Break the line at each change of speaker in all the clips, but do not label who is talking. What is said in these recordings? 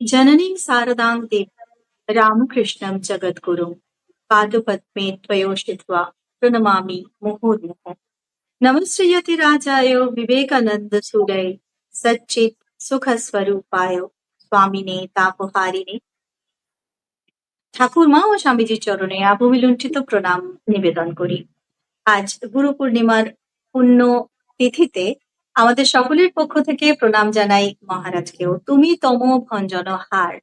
જનનીમ શારદામ દેવ રામકૃષ્ણમ જગદગુરુ પાદપદ્મે ત્વયોષિત્વા પ્રણમામી મુહુર્મુહ નમશ્રીયતિ રાજાયો વિવેકાનંદ સુરય સચ્ચિત સુખ સ્વરૂપાયો સ્વામીને તાપહારીને ঠাকুর মা ও স্বামীজির চরণে আভূমি লুণ্ঠিত প্রণাম নিবেদন করি আজ গুরু পূর্ণিমার পুণ্য তিথিতে আমাদের সকলের পক্ষ থেকে প্রণাম জানাই মহারাজকেও। তুমি তম ভঞ্জন হার।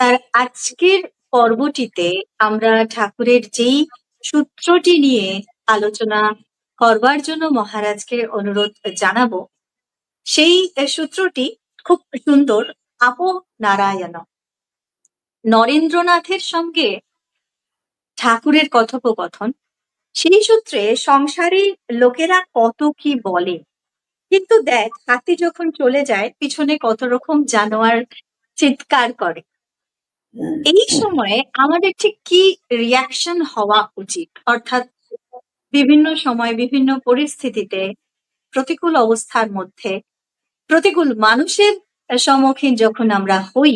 তার আজকের পর্বটিতে আমরা ঠাকুরের যেই সূত্রটি নিয়ে আলোচনা করবার জন্য মহারাজকে অনুরোধ জানাব, সেই সূত্রটি খুব সুন্দর। আপো নারায়ণ। নরেন্দ্রনাথের সঙ্গে ঠাকুরের কথোপকথন। সেই সূত্রে সংসারে লোকেরা কত কি বলে? কিন্তু দেখ হাতি যখন চলে যায় পিছনে কত রকম জানোয়ার চিৎকার করে। এই সময়ে আমাদের ঠিক কি রিয়াকশন হওয়া উচিত? অর্থাৎ বিভিন্ন সময় বিভিন্ন পরিস্থিতিতে প্রতিকূল অবস্থার মধ্যে প্রতিকূল মানুষের সম্মুখীন যখন আমরা হই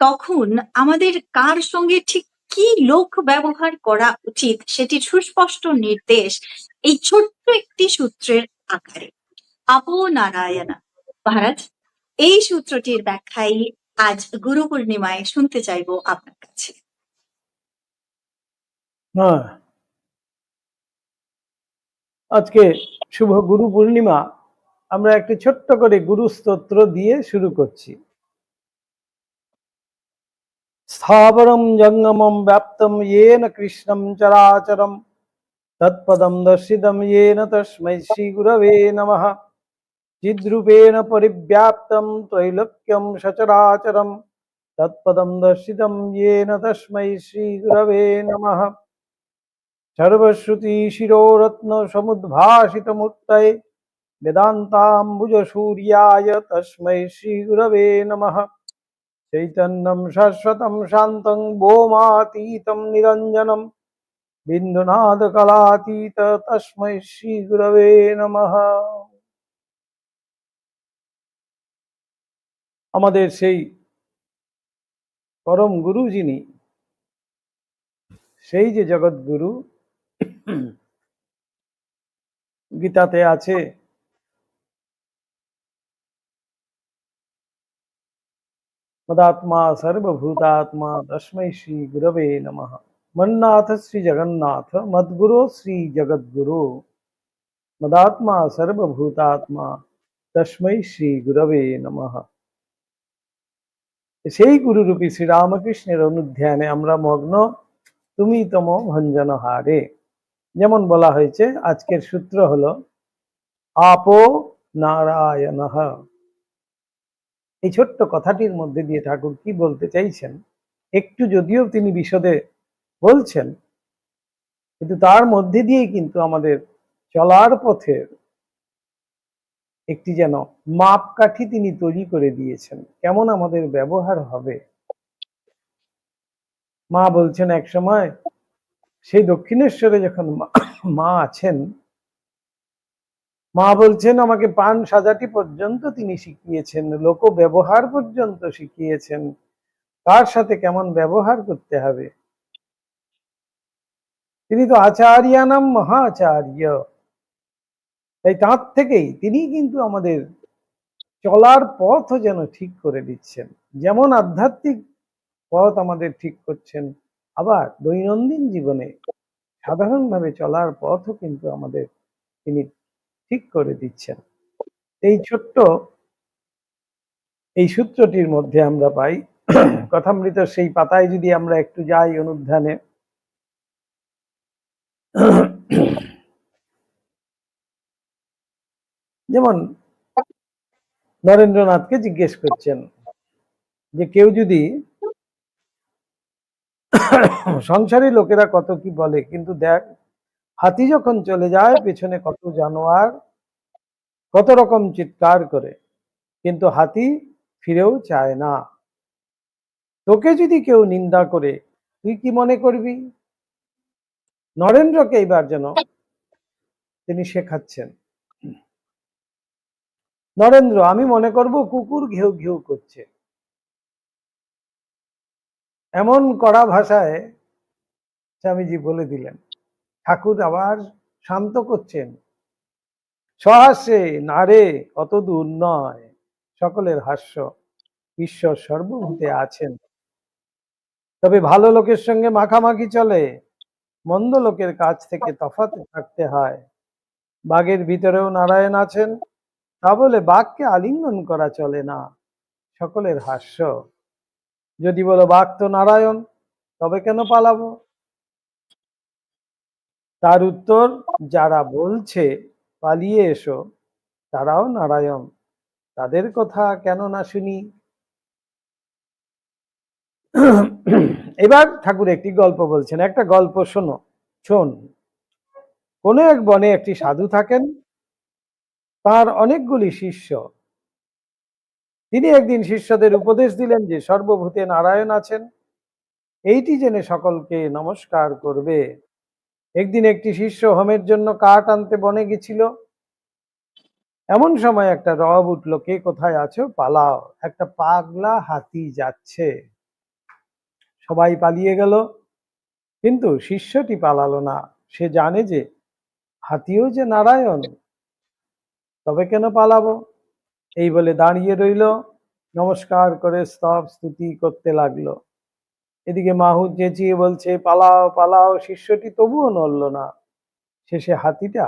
তখন আমাদের কার সঙ্গে ঠিক কি লোক ব্যবহার করা উচিত? সেটি সুস্পষ্ট নির্দেশ এই ছোট্ট একটি সূত্রের আকারে। আপো নারায়ণ। মহারাজ, এই সূত্রটির ব্যাখ্যাই আজ গুরু পূর্ণিমায় শুনতে চাইব আপনার কাছে।
হ্যাঁ। আজকে শুভ গুরু পূর্ণিমা, আমরা একটি ছোট্ট করে গুরু স্তোত্র দিয়ে শুরু করছি। স্থাবরম জঙ্গমম ব্যাপ্তম ইয়েন কৃষ্ণম চরাচরম, তৎপদম দর্শিতম ইয়েন তস্মৈ শ্রী গুরবে নমঃ। চিদ্রূপেণ পরিব্যাপ্তম ত্রৈলোক্যম সচরাচরম তৎপদম দর্শিতম ইয়েন তস্মৈ শ্রীগুরবে নম সর্বশ্রুতি শিরোরত্ন সমুদ্ভাসিতমূর্তয়ে বেদান্তাম্বুজ সূর্যায় তস্মৈ শ্রীগুরবে নম চৈতন্যম শাশ্বতম শান্তং বোমাতীতম নিরঞ্জনম বিন্দুনাদকলাতীত তস্মৈ শ্রীগুরবে নমঃ আমাদের সেই পরম গুরু যিনি, সেই যে জগৎগুরু গীতাতে আছে, মদাত্মা সর্বভূতাত্মা তস্मै শ্রী গুরবে নমঃ। মন্নাথ শ্রী জগন্নাথ, মদ্গুরু শ্রী জগদ্গুরু। মদাত্মা সর্বভূতাত্মা তস্मै শ্রী গুরবে নমঃ। সেই গুরুরূপী শ্রীরামকৃষ্ণের অনুধ্যানে আমরা মগ্ন। তুমি তম ভঞ্জন হারে যেমন বলা হয়েছে, আজকের সূত্র হলো, আপো নারায়ণ। এই ছোট্ট কথাটির মধ্যে দিয়ে ঠাকুর কি বলতে চাইছেন? একটু যদিও তিনি বিশদে বলছেন, কিন্তু তার মধ্যে দিয়েই কিন্তু আমাদের চলার পথের একটি যেন মাপকাঠি তিনি তৈরি করে দিয়েছেন। কেমন আমাদের ব্যবহার হবে? মা বলছেন, এক সময় সেই দক্ষিণেশ্বরে যখন মা- আছেন, মা বলছেন, আমাকে পান সাজাটি পর্যন্ত তিনি শিখিয়েছেন লোক ব্যবহার পর্যন্ত শিখিয়েছেন। কার সাথে কেমন ব্যবহার করতে হবে? তিনি তো আচার্যানাম মহাচার্য। তাই তাঁর থেকেই তিনি কিন্তু আমাদের চলার পথও যেন ঠিক করে দিচ্ছেন। যেমন আধ্যাত্মিক পথ আমাদের ঠিক করছেন, আবার দৈনন্দিন জীবনে সাধারণভাবে চলার পথও কিন্তু আমাদের তিনি ঠিক করে দিচ্ছেন। এই ছোট্ট এই সূত্রটির মধ্যে আমরা পাই, কথামৃত সেই পাতায় যদি আমরা একটু যাই অনুধ্যানে। যেমন নরেন্দ্রনাথকে জিজ্ঞেস করছেন যে কেউ যদি সংসারী লোকেরা কত কি বলে, কিন্তু দেখ, হাতি যখন চলে যায়, পেছনে কত জানোয়ার, কত রকম চিৎকার করে, কিন্তু হাতি ফিরেও চায় না। তোকে যদি কেউ নিন্দা করে, তুই কি মনে করবি? নরেন্দ্রকে এইবার যেন তিনি শেখাচ্ছেন। নরেন্দ্র, আমি মনে করব কুকুর ঘেউ ঘেউ করছে। এমন কড়া ভাষায় স্বামীজি বলে দিলেন, ঠাকুর আবার শান্ত করছেন। সহাস্যে নারে অত দূর নয়। সকলের হাস্য, ঈশ্বর সর্বভূতে আছেন। তবে ভালো লোকের সঙ্গে মাখামাখি চলে, মন্দ লোকের কাছ থেকে তফাতে থাকতে হয়। বাঘের ভিতরেও নারায়ণ আছেন তা বলে বাঘকে আলিঙ্গন করা চলে না। সকলের হাস্য। যদি বলো বাঘ তো নারায়ণ, তবে কেন পালাবো? তার উত্তর, যারা বলছে পালিয়ে এসো, তারাও নারায়ণ। তাদের কথা কেন না শুনি? এবার ঠাকুর একটি গল্প বলছেন। একটা গল্প শোনো। শোন। কোনো এক বনে একটি সাধু থাকেন তার অনেকগুলি শিষ্য। তিনি একদিন শিষ্যদের উপদেশ দিলেন যে, সর্বভূতে নারায়ণ আছেন। এইটি জেনে সকলকে নমস্কার করবে। একদিন একটি শিষ্য হোমের জন্য কাঠ আনতে বনে গেছিল। এমন সময় একটা রব উঠল, কে কোথায় আছো? পালাও। একটা পাগলা হাতি যাচ্ছে। সবাই পালিয়ে গেল, কিন্তু শিষ্যটি পালালো না। সে জানে যে হাতিও যে নারায়ণ। তবে কেন পালাবো? এই বলে দাঁড়িয়ে রইল। নমস্কার করে স্তব স্তুতি করতে লাগল। এদিকে মাহুদ চেঁচিয়ে বলছে, পালাও পালাও, শিষ্যটি তবুও নড়ল না। শেষে হাতিটা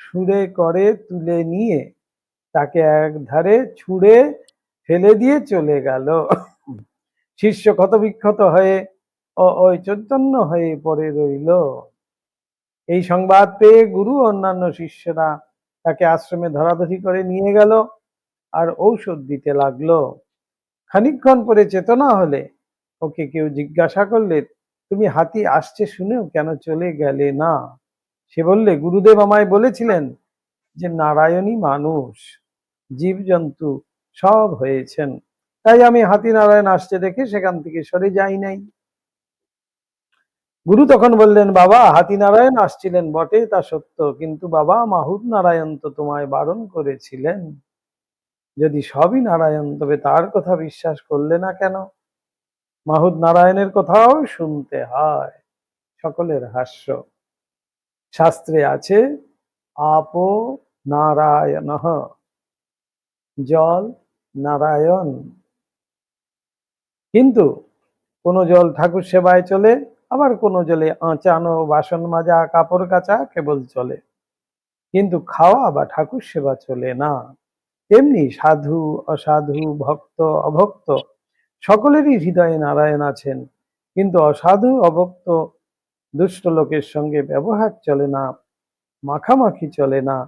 সুরে করে তুলে নিয়ে তাকে এক ধারে ছুঁড়ে ফেলে দিয়ে চলে গেল। শিষ্য ক্ষত বিক্ষত হয়ে ও ওই চৈতন্য হয়ে পড়ে রইল। এই সংবাদ পেয়ে গুরু অন্যান্য শিষ্যরা তাকে আশ্রমে ধরাধরি করে নিয়ে গেল আর ঔষধ দিতে লাগল। খানিকক্ষণ পরে চেতনা হলে ওকে কেউ জিজ্ঞাসা করলে, তুমি হাতি আসছে শুনেও কেন চলে গেলে না? সে বললে, গুরুদেব আমায় বলেছিলেন যে নারায়ণী মানুষ, জীবজন্তু সব হয়েছেন। তাই আমি হাতি নারায়ণ আসছে দেখে সেখান থেকে সরে যাই নাই। গুরু তখন বললেন, বাবা, হাতি নারায়ণ আসছিলেন বটে, তা সত্য। কিন্তু বাবা মাহুদ নারায়ণ তো তোমায় বারণ করেছিলেন। যদি সবই নারায়ণ, তবে তার কথা বিশ্বাস করলে না কেন? মাহুদ নারায়ণের কথাও শুনতে হয়, সকলের হাস্য। শাস্ত্রে আছে, আপো নারায়ণ, জল নারায়ণ। কিন্তু কোন জল ঠাকুর সেবায় চলে আবার কোনো জলে আঁচানো বাসন মাজা, কাপড় কাচা কেবল চলে। কিন্তু খাওয়া বা ঠাকুর সেবা চলে না। তেমনি সাধু, অসাধু, ভক্ত, অভক্ত সকলেরই হৃদয়ে নারায়ণ আছেন। কিন্তু অসাধু, অভক্ত দুষ্ট লোকের সঙ্গে ব্যবহার চলে না, মাখামাখি চলে না।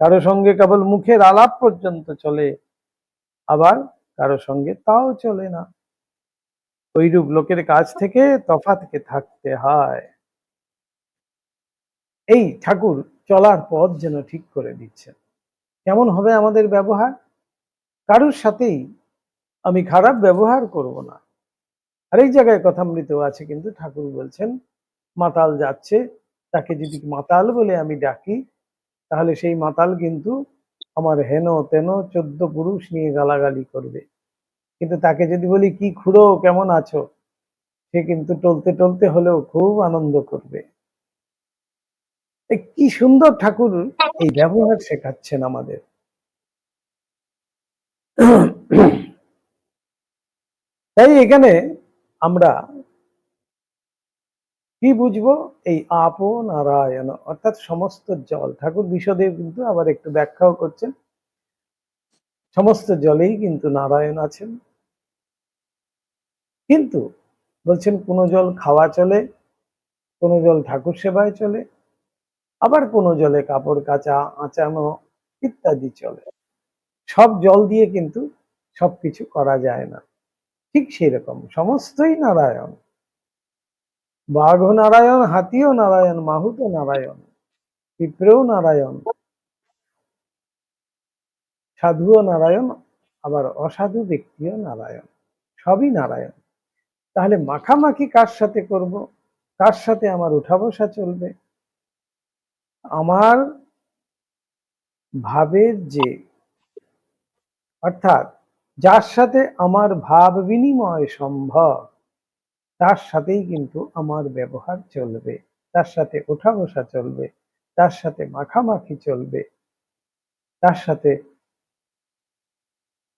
কারও সঙ্গে কেবল মুখের আলাপ পর্যন্ত চলে, আবার কারও সঙ্গে তাও চলে না। ওইরূপ লোকের কাছ থেকে তফাৎকে থাকতে হয়। এই ঠাকুর চলার পথ যেন ঠিক করে দিচ্ছেন। কেমন হবে আমাদের ব্যবহার? কারোর সাথেই আমি খারাপ ব্যবহার করব না। আরেক জায়গায় কথামৃত আছে, কিন্তু ঠাকুর বলছেন, মাতাল যাচ্ছে, তাকে যদি মাতাল বলে আমি ডাকি, তাহলে সেই মাতাল কিন্তু আমার হেন তেন চোদ্দ পুরুষ নিয়ে গালাগালি করবে। কিন্তু তাকে যদি বলি, কি খুড়ো, কেমন আছো? সে কিন্তু টলতে টলতে হলেও খুব আনন্দ করবে। কি সুন্দর ঠাকুর এই ব্যবহার শেখাচ্ছেন আমাদের। তাই এখানে আমরা কি বুঝব? এই আপো নারায়ণ অর্থাৎ সমস্ত জল। ঠাকুর বিশদে কিন্তু আবার একটু ব্যাখ্যাও করছেন। সমস্ত জলেই কিন্তু নারায়ণ আছেন। কিন্তু বলছেন, কোনো জল খাওয়া চলে, কোনো জল ঠাকুর সেবায় চলে, আবার কোনো জলে কাপড় কাচা, আঁচানো ইত্যাদি চলে। সব জল দিয়ে কিন্তু সবকিছু করা যায় না। ঠিক সেই রকম সমস্তই নারায়ণ। বাঘ নারায়ণ হাতিও নারায়ণ মাহুত নারায়ণ, পিঁপড়েও নারায়ণ, সাধুও নারায়ণ, আবার অসাধু ব্যক্তিও নারায়ণ, সবই নারায়ণ। তাহলে মাখামাখি কার সাথে করব? কার সাথে আমার উঠা বসা চলবে? আমার ভাবের যে, অর্থাৎ যার সাথে আমার ভাব বিনিময় সম্ভব, তার সাথেই কিন্তু আমার ব্যবহার চলবে। তার সাথে ওঠা বসা চলবে, তার সাথে মাখামাখি চলবে, তার সাথে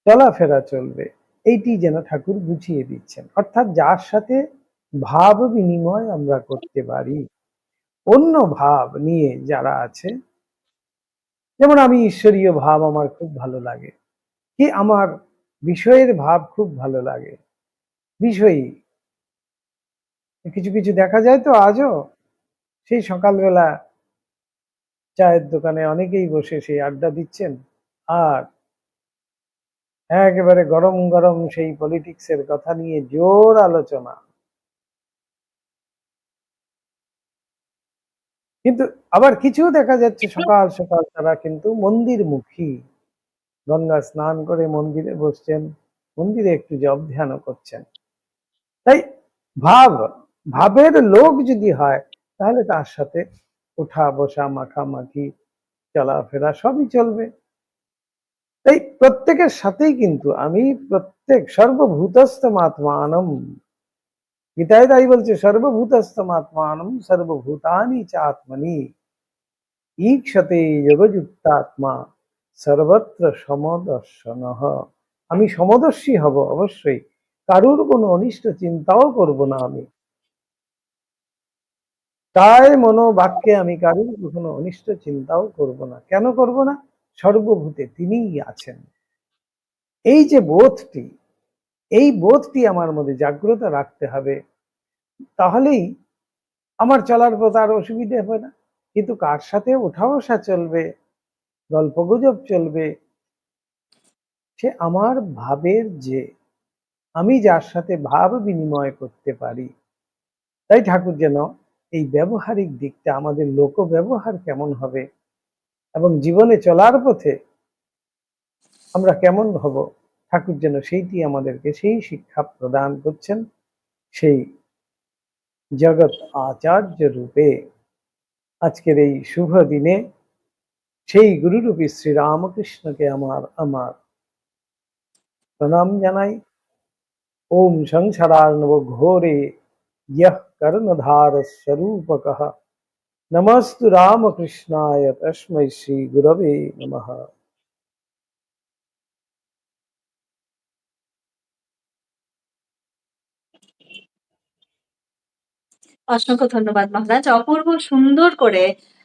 চলাফেরা চলবে। এইটি যেন ঠাকুর বুঝিয়ে দিচ্ছেন। অর্থাৎ যার সাথে ভাব বিনিময় আমরা করতে পারি, অন্য ভাব নিয়ে যারা আছে, যেমন আমি ঈশ্বরীয় ভাব আমার খুব ভালো লাগে, কি আমার বিষয়ের ভাব খুব ভালো লাগে বিষয়ী কিছু কিছু দেখা যায় তো আজও, সেই সকালবেলা চায়ের দোকানে অনেকেই বসে সেই আড্ডা দিচ্ছেন, আর একেবারে গরম গরম সেই পলিটিক্সের কথা নিয়ে জোর আলোচনা। কিন্তু আবার কিছু দেখা যাচ্ছে সকাল সকাল তারা কিন্তু মন্দিরমুখী। গঙ্গা স্নান করে মন্দিরে বসছেন মন্দিরে একটু জব ধ্যানও করছেন। তাই ভাব ভাবের লোক যদি হয় তাহলে তার সাথে ওঠা বসা মাখামাখি চলাফেরা সবই চলবে। তাই প্রত্যেকের সাথেই কিন্তু আমি প্রত্যেক সর্বভূতস্থ মাত্মানম গীতায় তাই বলছে সর্বভূতস্থ মাত্মানম সর্বভূতানি চ আত্মনি ঈক্ষতে যোগযুক্তাত্মা সর্বত্র সমদর্শন। আমি সমদর্শী হব অবশ্যই, কারুর কোনো অনিষ্ট চিন্তাও করব না আমি। তাই মনোবাক্যে আমি কারুর কখনো অনিষ্ট চিন্তাও করব না। কেন করব না? সর্বভূতে তিনিই আছেন। এই যে বোধটি, এই বোধটি আমার মধ্যে জাগ্রত রাখতে হবে, তাহলেই আমার চলার পথ আর অসুবিধে হবে না। কিন্তু কার সাথে ওঠা বসা চলবে গল্প গুজব চলবে, সে আমার ভাবের যে আমি যার সাথে ভাব বিনিময় করতে পারি। তাই ঠাকুর যেন এই ব্যবহারিক দিকটা, আমাদের লোক ব্যবহার কেমন হবে এবং জীবনে চলার পথে আমরা কেমন হব? ঠাকুর যেন সেইটি আমাদেরকে সেই শিক্ষা প্রদান করছেন, সেই জগৎ আচার্য রূপে। আজকের এই শুভ দিনে সেই গুরুরূপী শ্রীরামকৃষ্ণকে আমার আমার প্রণাম জানাই। ওম সংসারার্ণব ঘোরে यः নমস্তু রামকৃষ্ণায় তস্মৈ শ্রী গুরবে নম
অসংখ্য ধন্যবাদ মহারাজ। অপূর্ব সুন্দর করে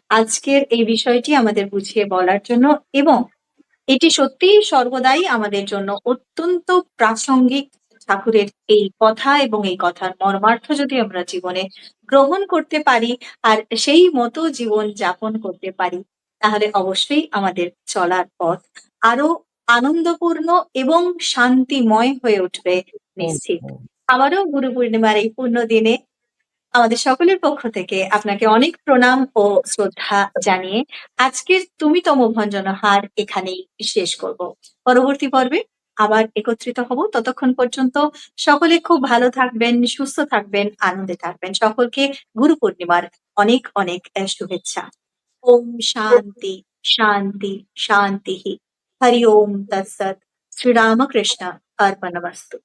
আজকের এই বিষয়টি আমাদের বুঝিয়ে বলার জন্য এবং এটি সত্যি সর্বদাই আমাদের জন্য অত্যন্ত প্রাসঙ্গিক ঠাকুরের এই কথা এবং এই কথার মর্মার্থ যদি আমরা জীবনে গ্রহণ করতে পারি আর সেই মতো জীবন যাপন করতে পারি তাহলে অবশ্যই আমাদের চলার পথ আরও আনন্দপূর্ণ এবং শান্তিময় হয়ে উঠবে নিশ্চিত। আবারও গুরু পূর্ণিমার এই পূর্ণ দিনে আমাদের সকলের পক্ষ থেকে আপনাকে অনেক প্রণাম ও শ্রদ্ধা জানিয়ে আজকের তুমি তম ভঞ্জনহার এখানেই শেষ করব। পরবর্তী পর্বে আবার একত্রিত হব। ততক্ষণ পর্যন্ত সকলে খুব ভালো থাকবেন, সুস্থ থাকবেন, আনন্দে থাকবেন। সকলকে গুরু পূর্ণিমার অনেক অনেক শুভেচ্ছা। ওম শান্তি শান্তি শান্তি হরি ওম তৎসৎ। শ্রীরামকৃষ্ণ। অর্পণমস্তু।